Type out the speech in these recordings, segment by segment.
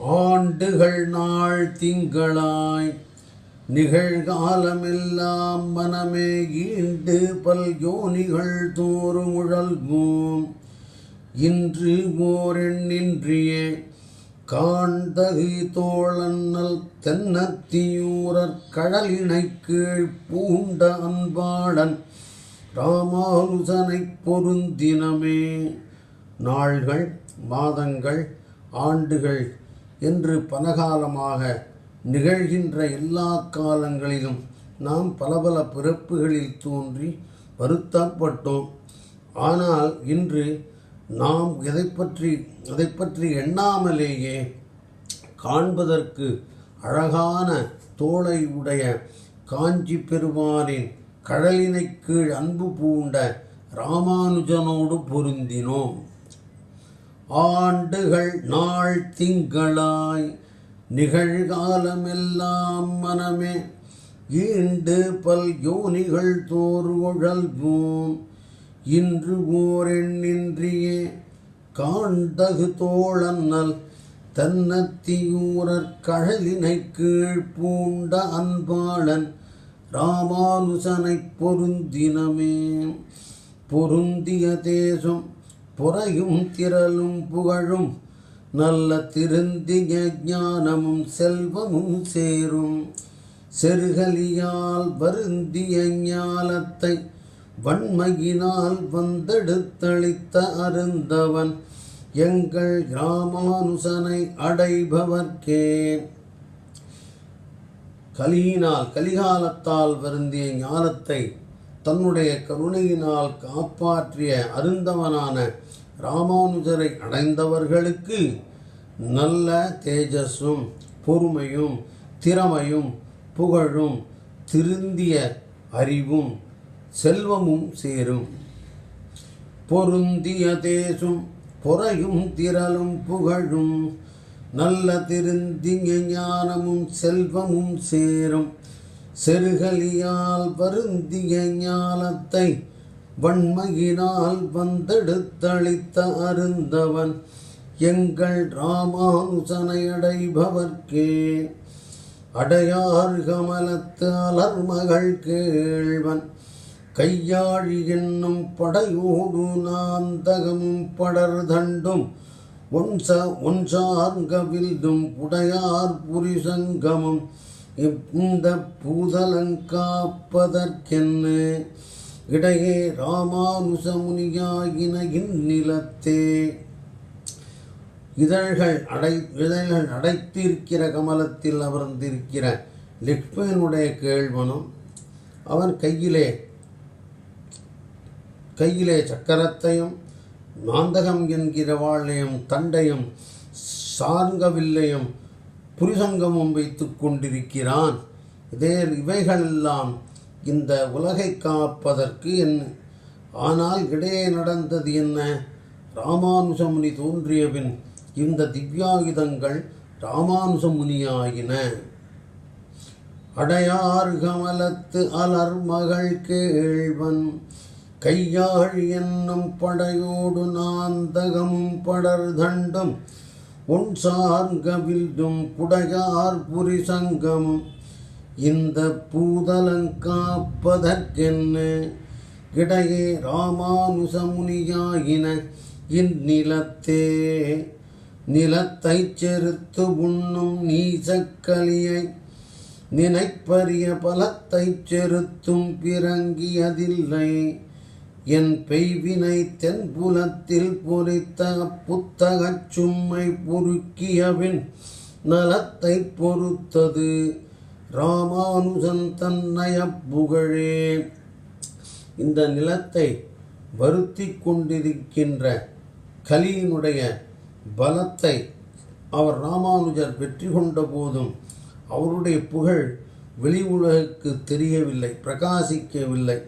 ஆண்டுகள் நாள் திங்களாய் நிகழ்காலமெல்லாம் மனமே ஈண்டு பல் யோனிகள் தோறும் உழல்வோம். இன்று ஓரெண்ணின்றியே காண்டகு தோழன்னல் தென்னத்தியூரற் கடலினை கீழ் பூண்ட அன்பாளன் ராமானுசனை பொருந்தினமே. நாள்கள் மாதங்கள் ஆண்டுகள் என்று பலகாலமாக நிகழ்கின்ற எல்லா காலங்களிலும் நாம் பல பல பிறப்புகளில் தோன்றி வருத்தப்பட்டோம் ஆனால் இன்று நாம் எதை பற்றி அதை பற்றி எண்ணாமலேயே காண்பதற்கு அழகான தோளை உடைய காஞ்சி பெருமானின் கடலினை கீழ் அன்பு பூண்ட ராமானுஜனோடு பொருந்தினோம். ஆண்டுகள் நாள் திங்களாய் நிகழ்காலமெல்லாம் மனமே. ஈண்டு பல் யோனிகள் தோறு உழல்வோம். இன்று ஓரெண்ணின்றியே காண்டகு தோழன்னல் தன்னத்தியூரற் கழலினை கீழ் பூண்ட அன்பாளன் ராமானுசனைப் பொருந்தினமே. பொருந்திய தேசம் பொறையும் திரளும் புகழும் நல்ல திருந்திய ஞானமும் செல்வமும் சேரும். செருகலியால் வருந்திய ஞாலத்தை வன்மையினால் வந்தெடுத்தளித்த அருந்தவன் எங்கள் ராமானுசனை அடைபவர்க்கே. கலியினால் கலிகாலத்தால் வருந்திய ஞானத்தை தன்னுடைய கருணையினால் காப்பாற்றிய அருந்தவனான ராமானுஜரை அடைந்தவர்களுக்கு நல்ல தேஜஸும் பொறுமையும் திறமையும் புகழும் திருந்திய அறிவும் செல்வமும் சேரும். பொருந்திய தேசும் பொறையும் திரளும் புகழும் நல்ல திருந்திய ஞானமும் செல்வமும் சேரும். செருகலியால் வருந்திய ஞானத்தை வன்மையினால் வந்தெடுத்தளித்த அருந்தவன் எங்கள் ராமானுசனை அடைபவர்க்கே அடையார் கமலத்து அலர்மகள் கேழ்வன் கையாழி என்னும் படையோடு நாந்தகமும் படர்தண்டும். ஒன்ச ஒன்சார்கவில்தும் உடையார் புரிசங்கமும். இந்த பூதலங்காப்பதற்கென்ன இடையே ராமானுசமுனியாகின இந்நிலத்தே. இதழ்கள் அடை இதழ்கள் அடைத்திருக்கிற கமலத்தில் அமர்ந்திருக்கிற லக்ஷ்மணனுடைய கேழ்வனும் அவன் கையிலே கையிலே சக்கரத்தையும் நாந்தகம் என்கிற வாழையும் தண்டையும் சார்கவில்லையும் புரிசங்கமும் வைத்து கொண்டிருக்கிறான். இதே இவைகளெல்லாம் இந்த உலகை காப்பதற்கு என்ன? ஆனால் இடையே நடந்தது என்ன? ராமானுஜமுனி தோன்றியபின் இந்த திவ்யாயுதங்கள் ராமானுஜமுனியாயின அடையார் கமலத்து அலர் மகள் கேழ்வன் கையாழ் என்னும் படையோடு நாந்தகமும் படர்தண்டும் உன் சார்கவில்டும் புடையார் புரிசங்கமும் இந்த பூதலங்காப்பதற்கென்ன இடையே ராமானுசமுனியாயின இந்நிலத்தே. நிலத்தைச் செருத்து உண்ணும் நீசக்கலியை நினைப்பரிய பலத்தைச் செருத்தும் பிறங்கியதில்லை. என் பெய்வினை தென்புலத்தில் பொறித்த புத்தகச் சும்மை பொறுக்கியவின் நலத்தை பொறுத்தது. ராமானுஜன் தன்னைய புகழே. இந்த நிலத்தை வருத்தி கொண்டிருக்கின்ற கலியினுடைய பலத்தை அவர் ராமானுஜர் வெற்றி கொண்ட போதும் அவருடைய புகழ் வெளி உலகுக்கு தெரியவில்லை பிரகாசிக்கவில்லை.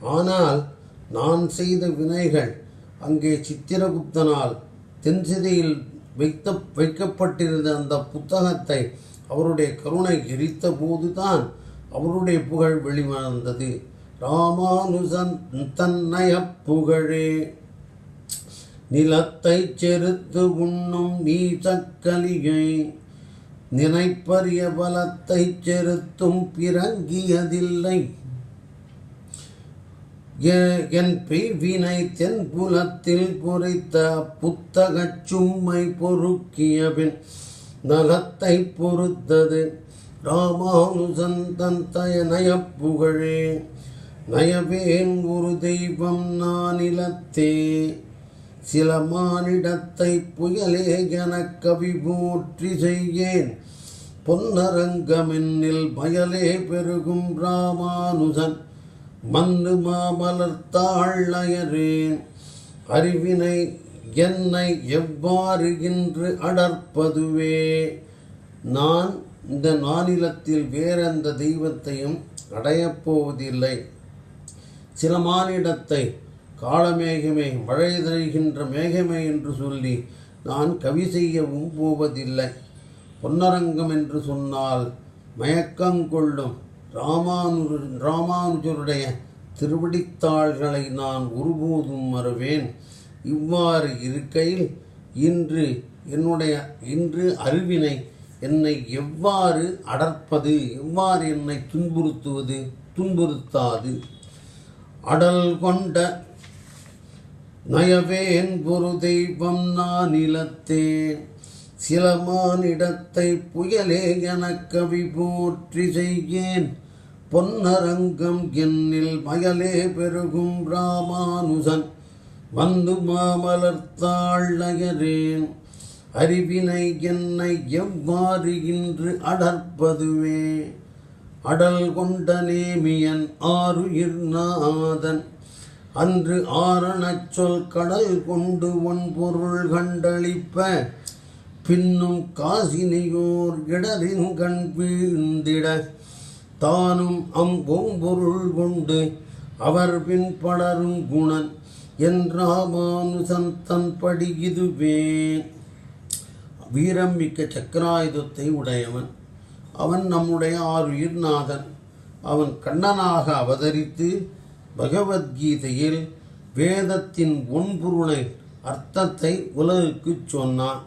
ஆனால் நான் செய்த வினைகள் அங்கே சித்திரகுப்தனால் தென்சிதையில் வைத்த வைக்கப்பட்டிருந்த அந்த புத்தகத்தை அவருடைய கருணை எரித்த போதுதான் அவருடைய புகழ் வெளிவந்தது. ராமானுஜன் தன்னைய புகழே. நிலத்தைச் செருத்து உண்ணும் நீசக்கலியை நினைப்பரிய பலத்தைச் செருத்தும் பிறங்கியதில்லை. எ- என் பெய்வினை தென்புலத்தில் பொறித்த புத்தகச் சும்மை பொறுக்கியபின் நலத்தை பொறுத்தது. ராமானுசன் தன் தயநயப் புகழே நயவேன் ஒரு தெய்வம் நானிலத்தே சில மானிடத்தை புயலே எனக் கவி போற்றி செய்யேன். பொன்னரங்கமென்னில் பயலே பெருகும் ராமானுசன் ராமானுஜன் மாமலர்த்தாள் அயரேன் அறிவினை என்னை எவ்வாறு இன்று அடர்ப்பதுவே நான் இந்த மாநிலத்தில் வேறெந்த தெய்வத்தையும் அடையப் போவதில்லை. சில மானிடத்தை காலமேகமே மழை தருகின்ற மேகமே என்று சொல்லி நான் கவி செய்யவும் போவதில்லை. பொன்னரங்கம் என்று சொன்னால் மயக்கங்கொள்ளும் ராமானு ராமானுஜருடைய திருவடித்தாள்களை நான் ஒருபோதும் மறுவேன். இவ்வாறு இருக்கையில் இன்று என்னுடைய இன்று அறிவினை என்னை எவ்வாறு அடர்ப்பது எவ்வாறு என்னை துன்புறுத்துவது துன்புறுத்தாது. அடல் கொண்ட நயவேன் ஒரு தெய்வம் நான் இலத்தே சில மானிடத்தை புயலே எனக் கவி போற்றி செய்யேன். பொன்னரங்கம் என்னில் மயலே பெருகும் ராமானுசன். வந்து மாமலர்த்தாழயரேன் அறிவினை என்னை எவ்வாறு இன்று அடர்ப்பதுவே அடல் கொண்ட நேமியன் ஆறுயிர் நாதன். அன்று ஆரணச் சொல் கடல் கொண்டு ஒன் பொருள் கண்டளிப்ப. பின்னும் காசினியோர் இடரின் கண் வீழ்ந்திட. தானும் அம் பொருள் கொண்டு அவர் பின்படரும் குணன் என்றாமானுசன் தன் படி இதுவே வீரம் மிக்க சக்கராயுதத்தை உடையவன். அவன் நம்முடைய ஆருயிர் நாதன். அவன் கண்ணனாக அவதரித்து பகவத்கீதையில் வேதத்தின் ஒன்பொருளை அர்த்தத்தை உலகுக்குச் சொன்னான்.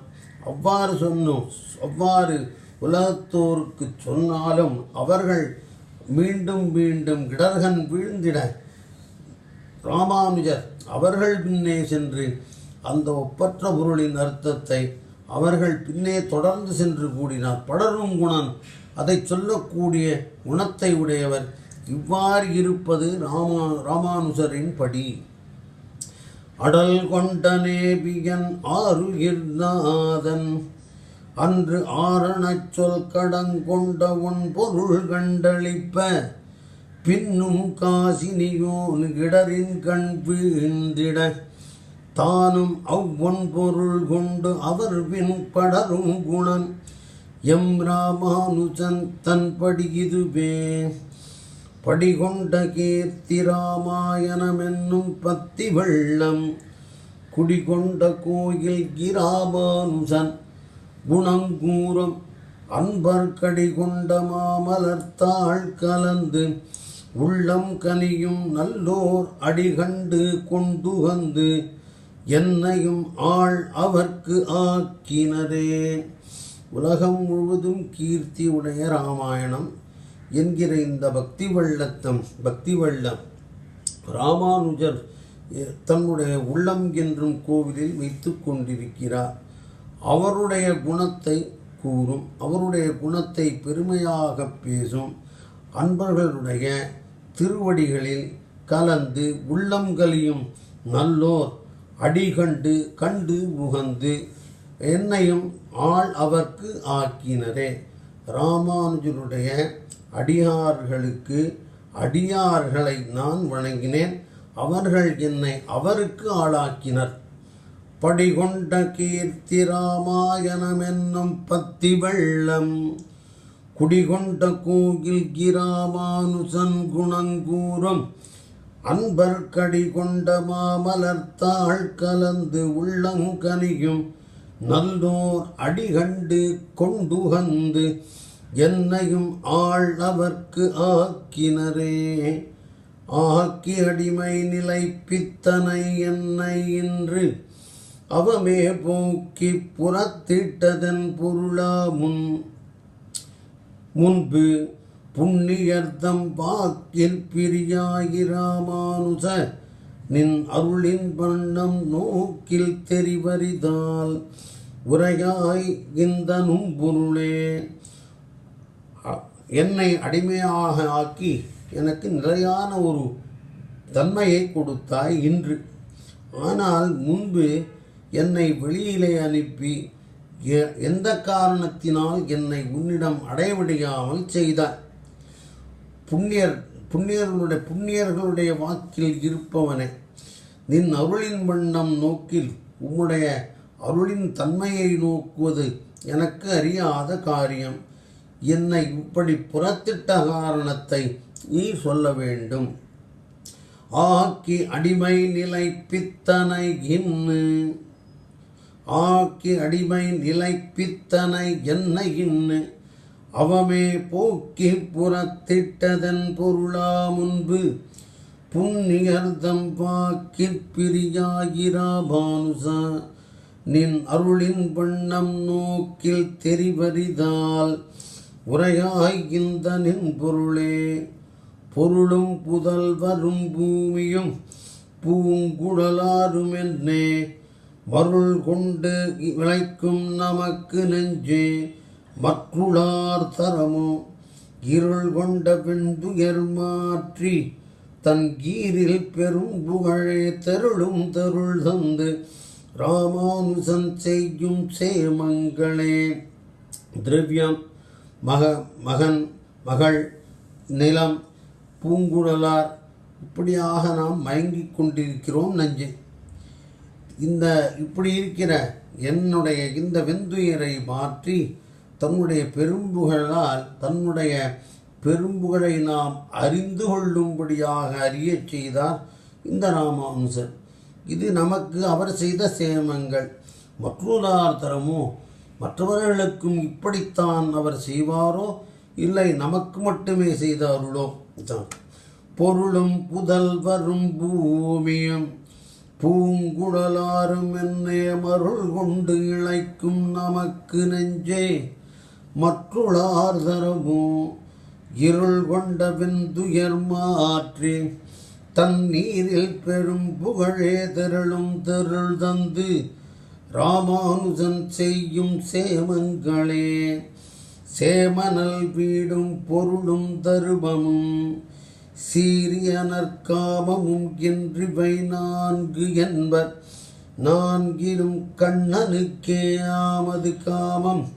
அவ்வாறு சொன்னோம் அவ்வாறு உலகத்தோருக்கு சொன்னாலும் அவர்கள் மீண்டும் மீண்டும் இடர்கன் வீழ்ந்திட ராமானுஜர் அவர்கள் பின்னே சென்று அந்த ஒப்பற்ற பொருளின் அர்த்தத்தை அவர்கள் பின்னே தொடர்ந்து சென்று கூடினார். படரும் குணன் அதை சொல்லக்கூடிய குணத்தை உடையவர் இவ்வாறு இருப்பது ராமா ராமானுஜரின் படி. அடல் கொண்ட ஆறு ஆருயிர்நாதன் அன்று ஆரணச் சொல் கடங்கொண்ட உன் பொருள் கண்டளிப்ப பின்னும் காசினியோன் கிடரின் கண் வீழ்ந்திட. தானும் அவ்வொன் பொருள் கொண்டு அவர் பின் படரும் குணன் எம் ராமானுஜன் தன் படி இதுவே. படிகொண்ட கீர்த்தி ராமாயணமென்னும் பத்தி வெள்ளம் குடிகொண்ட கோயில் கிராமானுசன் குணங்கூரம் அன்பர்கடி கொண்டமாமலர்த்தாள் கொண்ட மாமலர்த்தாள் கலந்து உள்ளம் கனியும் நல்லோர் அடிகண்டு கொண்டுகந்து என்னையும் ஆள் அவர்க்கு ஆக்கினரே உலகம் முழுவதும் கீர்த்தி உடைய ராமாயணம் என்கிற இந்த பக்தி வெள்ளத்தம் பக்தி வெள்ளம். ராமானுஜர் தன்னுடைய உள்ளம் என்றும் கோவிலில் வைத்து கொண்டிருக்கிறார். அவருடைய குணத்தை கூறும் அவருடைய குணத்தை பெருமையாக பேசும் அன்பர்களுடைய திருவடிகளில் கலந்து உள்ளங்கலியும் நல்லோர் அடிகண்டு கண்டு உகந்து என்னையும் ஆள் அவர்க்கு ஆக்கினரே. ராமானுஜருடைய அடியார்களுக்கு அடியார்களை நான் வணங்கினேன். அவர்கள் என்னை அவருக்கு ஆளாக்கினர். படிகொண்ட கீர்த்தி ராமாயணமென்னும் பத்தி வெள்ளம் குடிகொண்ட கோயில் கிராமானுசன் குணங்கூறும். அன்பர் கடி கொண்ட மாமலர்த்தாள் கலந்து உள்ளங்கனியும் நல்லோர் அடிகண்டு கொண்டுகந்து என்னையும் ஆள் அவர்க்கு ஆக்கினரே. ஆக்கி அடிமை நிலை பித்தனை என்னை இன்று அவமே போக்கி புறத்திட்டதன் பொருளா முன். முன்பு புண்ணியர்த்தம் வாக்கில் பிரியாயிராமானுச நின் அருளின் வண்ணம் நோக்கில் தெரிவறிதால் உரையாய் இந்த பொருளே. என்னை அடிமையாக ஆக்கி எனக்கு நிலையான ஒரு தன்மையை கொடுத்தாய் இன்று. ஆனால் முன்பு என்னை வெளியிலே அனுப்பி எ- எந்த காரணத்தினால் என்னை உன்னிடம் அடையவிடியாமல் செய்தாய்? புண்ணியர் புண்ணியர்களுடைய புண்ணியர்களுடைய வாக்கில் இருப்பவனே நின் அருளின் வண்ணம் நோக்கில் உம்முடைய அருளின் தன்மையை நோக்குவது எனக்கு அறியாத காரியம். என்னை இப்படி புறத்திட்ட காரணத்தை நீ சொல்ல வேண்டும். ஆக்கி அடிமை நிலை பித்தனை இன்னு. ஆக்கி அடிமை நிலை பித்தனை என்ன இன்னு அவமே போக்கி புறத்திட்டதன் பொருளா முன்பு புண்ணியர்தம் பாக்கி பிரியாயிரா பானுசா. நின் அருளின் வண்ணம் நோக்கில் தெரிவறிதால் உரையாய் இந்த நின் பொருளே. பொருளும் புதல்வரும் பூமியும் பூங்குழலாரும் என்னே வருள் கொண்டு விளைக்கும் நமக்கு நெஞ்சே மற்றுளார் தரமோ? இருள் கொண்ட பின்புயர் மாற்றி தன் கீரில் பெரும் புகழே தருளும் தருள் தந்து ராமானுசன் செய்யும் சேமங்களே. திரவியம் மக மகன் மகள் நிலம் பூங்குழலார் இப்படியாக நாம் மயங்கிக் கொண்டிருக்கிறோம் நஞ்சை. இந்த இப்படி இருக்கிற என்னுடைய இந்த வெந்துயரை மாற்றி தன்னுடைய பெரும்புகளால் தன்னுடைய பெரும்புகளை நாம் அறிந்து கொள்ளும்படியாக அறியச் செய்தார் இந்த ராமானுசர். இது நமக்கு அவர் செய்த சேமங்கள். மற்றொருதார் தரமோ மற்றவர்களுக்கும் இப்படித்தான் அவர் செய்வாரோ? இல்லை நமக்கு மட்டுமே செய்த அருளோ இதான். பொருளும் புதல்வரும் பூமியும். பூங்குழலாரும் என்னே மருள் கொண்டு இழைக்கும் நமக்கு நெஞ்சே. மற்றுளார் தரமோ? இருள் கொண்ட வெந்துயர் மாற்றி. தண்ணீரில் பெரும் புகழே திரளும் திரள் தந்து ராமானுஜன் செய்யும் சேமங்களே. சேமனல் வீடும் பொருளும் தருபமும் சீரியனற்காமமும் என்றிவை நான்கு என்பர். நான்கிலும் கண்ணனுக்கே ஆமது காமம்.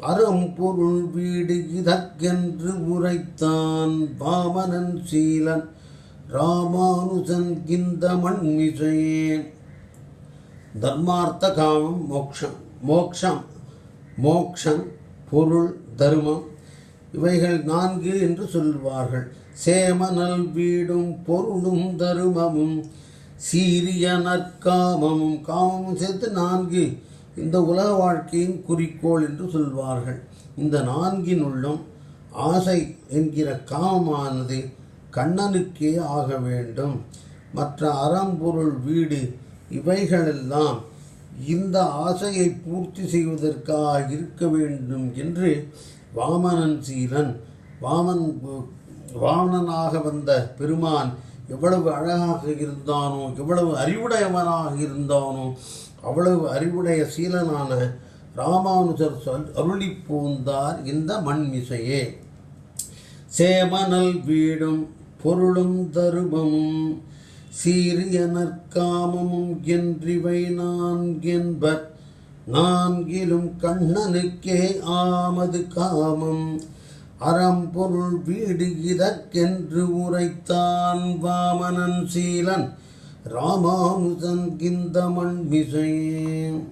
அறம் பொருள் வீடு இதற்கென்று உரைத்தான் பாமனன் சீலன். ராமானுஜன் இந்த மண்மிசையே தர்மார்த்த காமம் மோக்ஷம் மோக்ஷம் மோக்ஷம் பொருள் தர்மம் இவைகள் நான்கு என்று சொல்வார்கள். சேமனல் வீடும் பொருளும் தருமமும் சீரிய நற்காமமும். காமமும் சேர்த்து நான்கு. இந்த உலக வாழ்க்கையின் குறிக்கோள் என்று சொல்வார்கள். இந்த நான்கினுள்ளும் ஆசை என்கிற காமமானது கண்ணனுக்கே ஆக வேண்டும். மற்ற அறம்பொருள் வீடு இவைகளெல்லாம் இந்த ஆசையை பூர்த்தி செய்வதற்காக இருக்க வேண்டும் என்று வாமனன் சீலன் வாமன் வாமனனாக வந்த பெருமான் எவ்வளவு அழகாக இருந்தானோ எவ்வளவு அறிவுடையவனாக இருந்தானோ அவ்வளவு அறிவுடைய சீலனான ராமானுஜர் சொல் அருளி பூந்தார் இந்த மண்மிசையே சேமனல் வீடும் பொருளும் தருமமும் சீரிய நற்காமமும் என்றிவை நான்கென்பர் நான்கிலும் கண்ணனுக்கே ஆமது காமம். அறம்பொருள் வீடு இதற்கென்று உரைத்தான் வாமனன் சீலன். ராமானுஜன் மண் மண்மிசையே